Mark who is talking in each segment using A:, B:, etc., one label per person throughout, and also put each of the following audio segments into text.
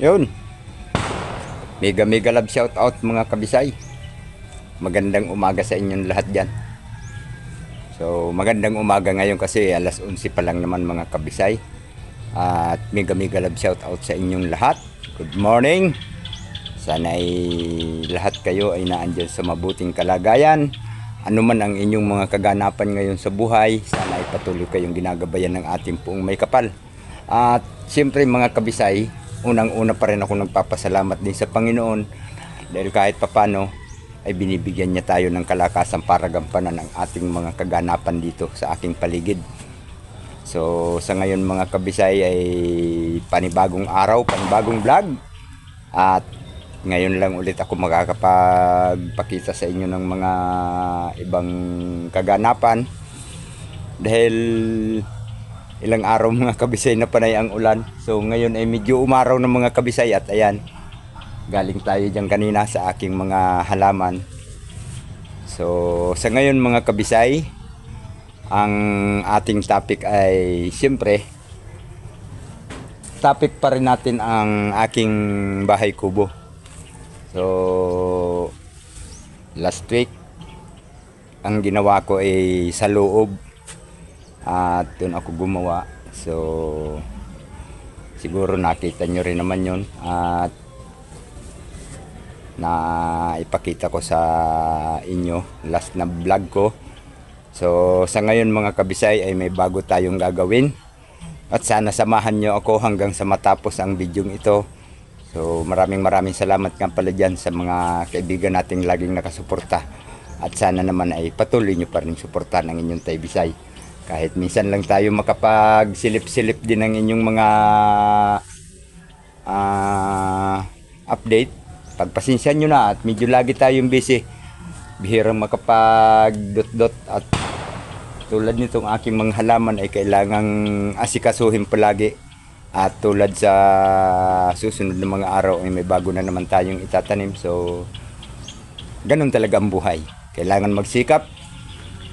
A: Yun. Mega mega love shout out mga kabisay. Magandang umaga sa inyong lahat dyan. So magandang umaga ngayon kasi alas 11 pa lang naman mga kabisay. At mega mega love shout out sa inyong lahat. Good morning. Sana ay lahat kayo ay naandyan sa mabuting kalagayan. Ano man ang inyong mga kaganapan ngayon sa buhay, sana ay patuloy kayong ginagabayan ng ating puong may kapal. At siyempre mga kabisay, unang-una pa rin ako nagpapasalamat din sa Panginoon dahil kahit papano ay binibigyan niya tayo ng kalakasan para gampanan ang ating mga kaganapan dito sa aking paligid. So sa ngayon mga kabisay ay panibagong araw, panibagong vlog. At ngayon lang ulit ako makakapagpakita sa inyo ng mga ibang kaganapan. Dahil ilang araw mga kabisay na panay ang ulan. So ngayon ay medyo umaraw ng mga kabisay at ayan. Galing tayo dyan kanina sa aking mga halaman. So sa ngayon mga kabisay, ang ating topic ay siyempre topic pa rin natin ang aking bahay kubo. So last week ang ginawa ko ay sa loob at doon ako gumawa. So siguro nakita nyo rin naman yun at na ipakita ko sa inyo last na vlog ko. So sa ngayon mga kabisay ay may bago tayong gagawin. At sana samahan nyo ako hanggang sa matapos ang video ito. So maraming maraming salamat nga pala dyan sa mga kaibigan nating laging nakasuporta. At sana naman ay patuloy nyo pa rin suportahan ang inyong Taybisay. Kahit minsan lang tayo makapag-silip-silip din ng inyong mga ah, update. Pagpasensya nyo na at medyo lagi tayong busy. Bihirang makapag-dot-dot at tulad nitong aking mga halaman ay kailangang asikasuhin palagi. At tulad sa susunod na mga araw ay may bago na naman tayong itatanim. So, ganun talaga ang buhay. Kailangan magsikap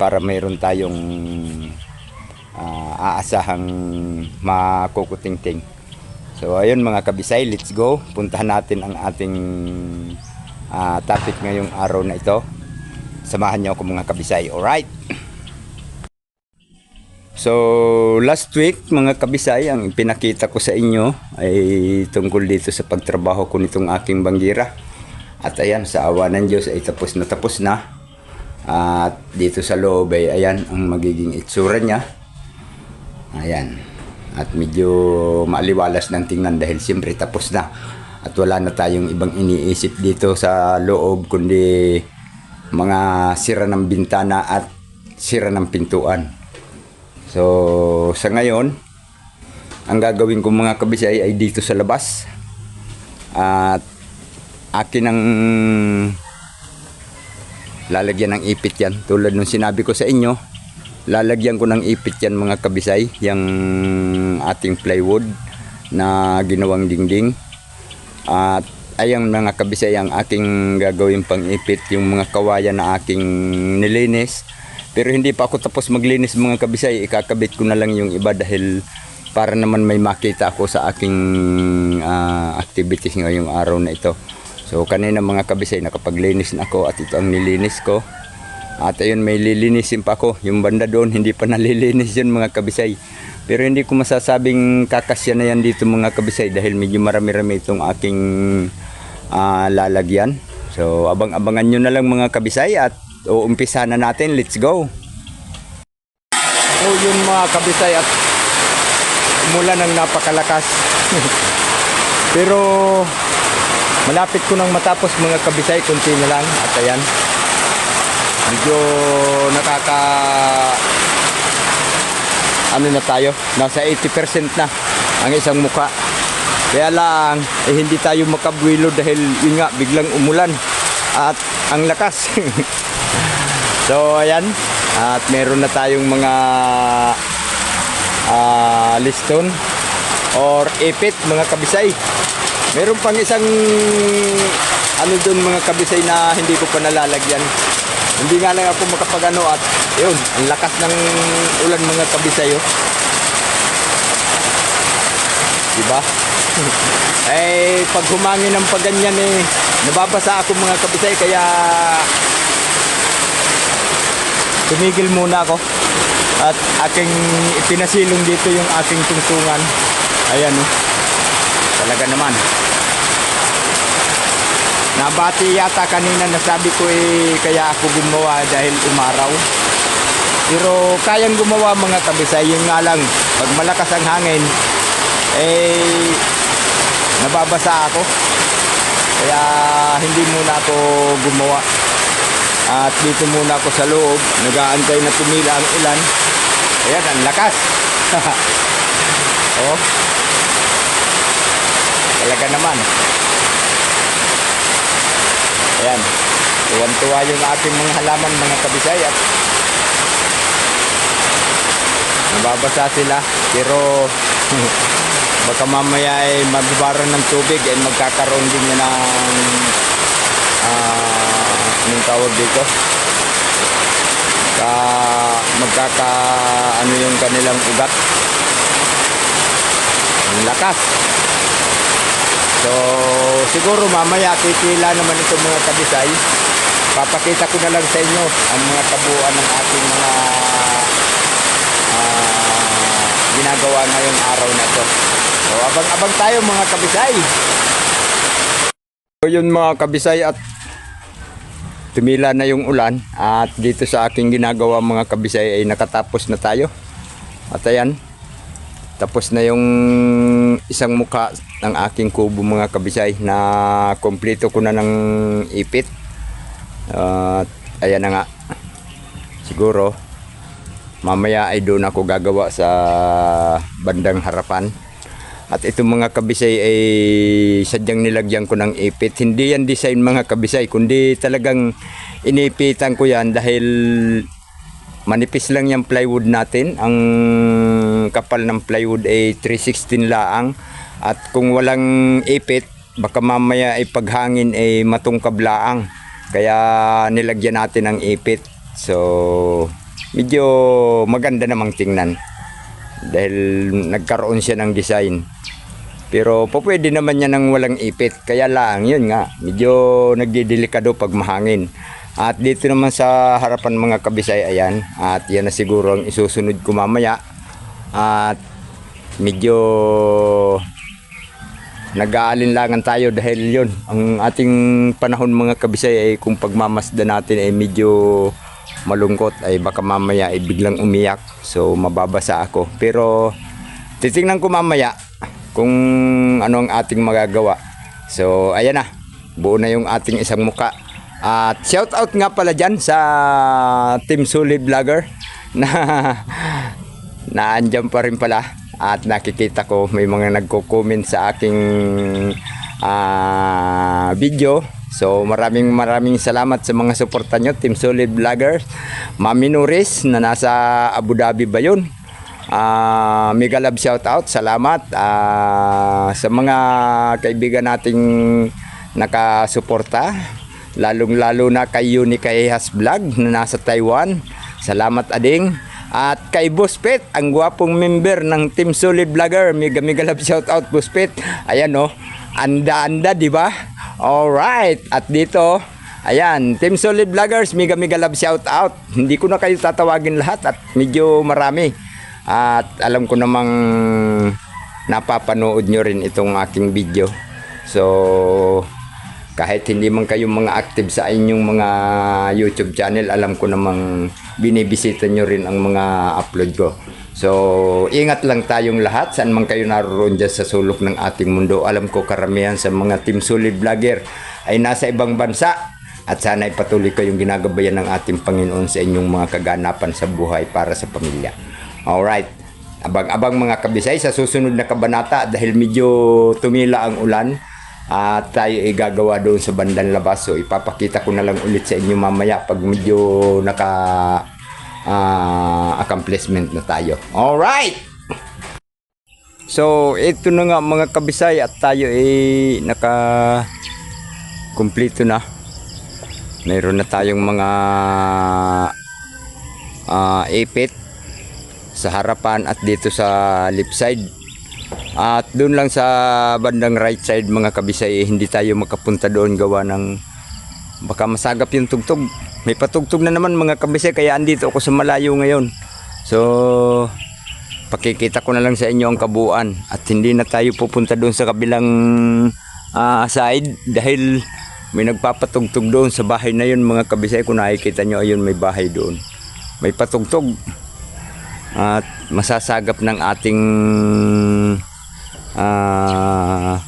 A: para mayroon tayong aasahang makukutingting. So, ayun mga kabisay, let's go. Puntahan natin ang ating ah, topic ngayong araw na ito. Samahan niyo ako mga kabisay. Alright? So, last week mga kabisay, ang pinakita ko sa inyo ay tungkol dito sa pagtrabaho ko nitong aking banggira. At ayan, sa awa ng Diyos ay tapos na tapos na. At dito sa loob ay ayan ang magiging itsura niya. Ayan. At medyo maaliwalas ng tingnan dahil siyempre tapos na. At wala na tayong ibang iniisip dito sa loob kundi mga sira ng bintana at sira ng pintuan. So, sa ngayon, ang gagawin ko mga kabisay ay dito sa labas. At akin ang lalagyan ng ipit yan. Tulad nung sinabi ko sa inyo, lalagyan ko ng ipit yan mga kabisay, yung ating plywood na ginawang dingding. At ayang mga kabisay ang aking gagawin pang ipit, yung mga kawayan na aking nilinis. Pero hindi pa ako tapos maglinis mga kabisay, ikakabit ko na lang yung iba dahil para naman may makita ako sa aking ah, activities ngayong araw na ito. So kanina mga kabisay nakapaglinis na ako at ito ang nilinis ko. At ayun may lilinisin pa ako. Yung banda doon hindi pa nalilinis yun mga kabisay. Pero hindi ko masasabing kakasya na yan dito mga kabisay dahil medyo marami-rami itong aking ah, lalagyan. So abang-abangan nyo na lang mga kabisay at uumpisa na natin. Let's go! So yun mga kabisay at mula ng napakalakas. Pero malapit ko nang matapos mga kabisay, kunti na lang at ayan. Medyo nakaka ano na tayo, nasa 80% na ang isang muka. Kaya lang, eh, hindi tayo makabwilo dahil yun nga, biglang umulan at ang lakas. so, ayan. At meron na tayong mga ah, liston or ipit mga kabisay. Meron pang isang ano doon mga kabisay na hindi ko pa nalalagyan. Hindi nga lang ako makapagano at yun, ang lakas ng ulan mga kabisay oh. Diba? eh, pag humangin ng paganyan eh, nababasa ako mga kabisay, kaya tumigil muna ako. At aking ipinasilong dito yung aking tungtungan. Ayan oh. Talaga naman. Nabati yata kanina na sabi ko eh kaya ako gumawa dahil umaraw. Pero kayang gumawa mga kabisay, yun nga lang, pag malakas ang hangin, eh, nababasa ako. Kaya hindi muna ako gumawa. At dito muna ako sa loob, nag-aantay na tumila ang ulan. Ayan, ang lakas. oh. Talaga naman. Ayan. Tuwan-tuwa yung ating mga halaman, mga kabisay. At nababasa sila. Pero baka mamaya ay magbaran ng tubig ay magkakaroon din yan ng ah, anong tawag dito? Ka, magkaka ano yung kanilang ugat. Ang lakas. So, siguro mamaya titila naman itong mga kabisay. Papakita ko na lang sa inyo ang mga kabuuan ng ating mga ah, ginagawa ngayong araw na ito. So, abang-abang tayo mga kabisay. So, yun mga kabisay at tumila na yung ulan at dito sa aking ginagawa mga kabisay ay nakatapos na tayo. At ayan, tapos na yung isang muka ng aking kubo mga kabisay na kompleto ko na ng ipit. At ayan na nga. Siguro mamaya ay doon ako gagawa sa bandang harapan. At itong mga kabisay ay sadyang nilagyan ko ng ipit. Hindi yan design mga kabisay, kundi talagang inipitan ko yan dahil manipis lang yung plywood natin. Ang kapal ng plywood ay 316 laang. At kung walang ipit, baka mamaya ay paghangin ay matungkab laang. Kaya nilagyan natin ng ipit. So, medyo maganda namang tingnan. Dahil nagkaroon siya ng design. Pero pwede naman yan ng walang ipit. Kaya lang, yun nga, medyo nagdidelikado pag mahangin. At dito naman sa harapan mga kabisay, ayan. At yan na siguro ang isusunod ko mamaya. At medyo nag-aalinlangan tayo dahil yun. Ang ating panahon mga kabisay ay kung pagmamasda natin ay medyo malungkot ay baka mamaya ay biglang umiyak. So mababasa ako. Pero titingnan ko mamaya kung ano ang ating magagawa. So ayan na. Buo na yung ating isang muka. At shout out nga pala dyan sa Team Suli Vlogger na naandyan pa rin pala at nakikita ko may mga nagko-comment sa aking ah, video. So maraming maraming salamat sa mga suporta nyo, Team Solid Vlogger. Mami Nuris na nasa Abu Dhabi ba yun? Ah, mega love shout out. Salamat Ah, sa mga kaibigan nating nakasuporta. Lalong lalo na kay Unica Ehas Vlog na nasa Taiwan. Salamat ading. At kay Boss Pet, ang gwapong member ng Team Solid Vlogger. Mega mega love shout out Boss Pet. Ayan oh. Anda-anda, di ba? Alright. At dito, ayan, Team Solid Vloggers, mega mega love shout out. Hindi ko na kayo tatawagin lahat at medyo marami. At alam ko namang napapanood nyo rin itong aking video. So, kahit hindi man kayo mga active sa inyong mga YouTube channel, alam ko namang binibisita nyo rin ang mga upload ko. So, ingat lang tayong lahat saan man kayo naroon dyan sa sulok ng ating mundo. Alam ko karamihan sa mga Team Solid Vlogger ay nasa ibang bansa at sana ay patuloy kayong ginagabayan ng ating Panginoon sa inyong mga kaganapan sa buhay para sa pamilya. Alright. Abang-abang mga kabisay sa susunod na kabanata dahil medyo tumila ang ulan at tayo ay gagawa doon sa bandang labas. So ipapakita ko na lang ulit sa inyo mamaya pag medyo naka ah, accomplishment na tayo. Alright! So ito na nga mga kabisay at tayo ay naka kumpleto na. Mayroon na tayong mga ah, ipit sa harapan at dito sa left side. At doon lang sa bandang right side mga kabisay, eh, hindi tayo makapunta doon gawa ng baka masagap yung tugtog. May patugtog na naman mga kabisay kaya andito ako sa malayo ngayon. So, pakikita ko na lang sa inyo ang kabuuan at hindi na tayo pupunta doon sa kabilang ah, side dahil may nagpapatugtog doon sa bahay na yun mga kabisay kung nakikita nyo ayun may bahay doon may patugtog at masasagap ng ating ah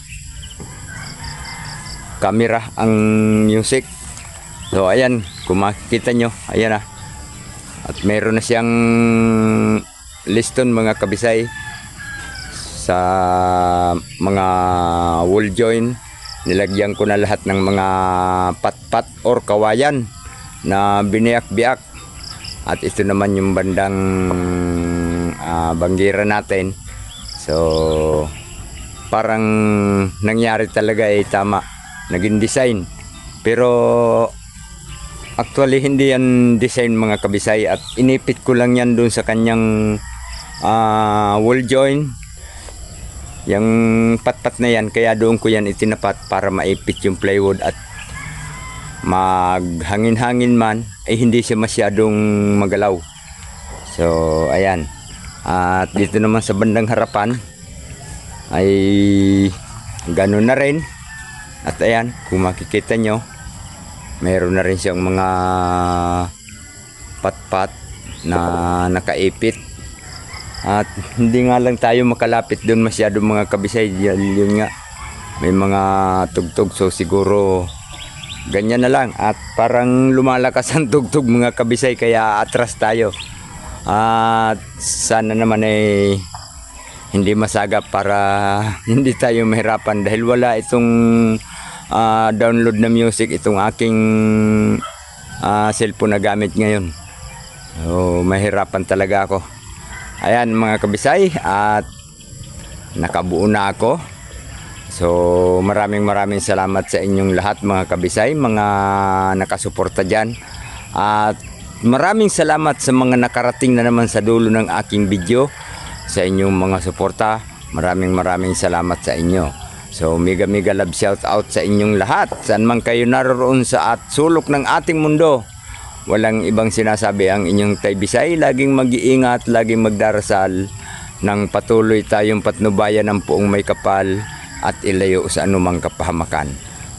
A: camera ang music. So ayan kung makikita nyo ayan na at meron na siyang liston mga kabisay sa mga wall join. Nilagyan ko na lahat ng mga patpat or kawayan na biniyak-biyak at ito naman yung bandang ah, banggira natin. So parang nangyari talaga eh tama naging design pero Actually, hindi yan design mga kabisay at inipit ko lang yan doon sa kanyang ah, wall joint. Yung patpat na yan, kaya doon ko yan itinapat para maipit yung plywood at maghangin-hangin man, ay hindi siya masyadong magalaw. So, ayan. At dito naman sa bandang harapan, ay ganun na rin. At ayan, kung makikita nyo, Mayroon na rin siyang mga patpat na nakaipit. At hindi nga lang tayo makalapit doon masyado mga kabisay. Yun, yun nga. May mga tugtog so siguro ganyan na lang. At parang lumalakas ang tugtog mga kabisay kaya atras tayo. At sana naman ay hindi masagap para hindi tayo mahirapan dahil wala itong ah, download na music itong aking ah, cellphone na gamit ngayon. So, mahirapan talaga ako. Ayan mga kabisay at nakabuo na ako. So maraming maraming salamat sa inyong lahat mga kabisay, mga nakasuporta dyan. At maraming salamat sa mga nakarating na naman sa dulo ng aking video sa inyong mga suporta. Maraming maraming salamat sa inyo. So mega mega love shout out sa inyong lahat. Saan man kayo naroon sa at sulok ng ating mundo. Walang ibang sinasabi ang inyong taybisay. Laging mag-iingat, laging magdarasal nang patuloy tayong patnubayan ng puong may kapal at ilayo sa anumang kapahamakan.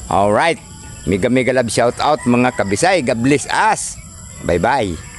A: Alright, mega mega love shout out mga kabisay. God bless us. Bye bye.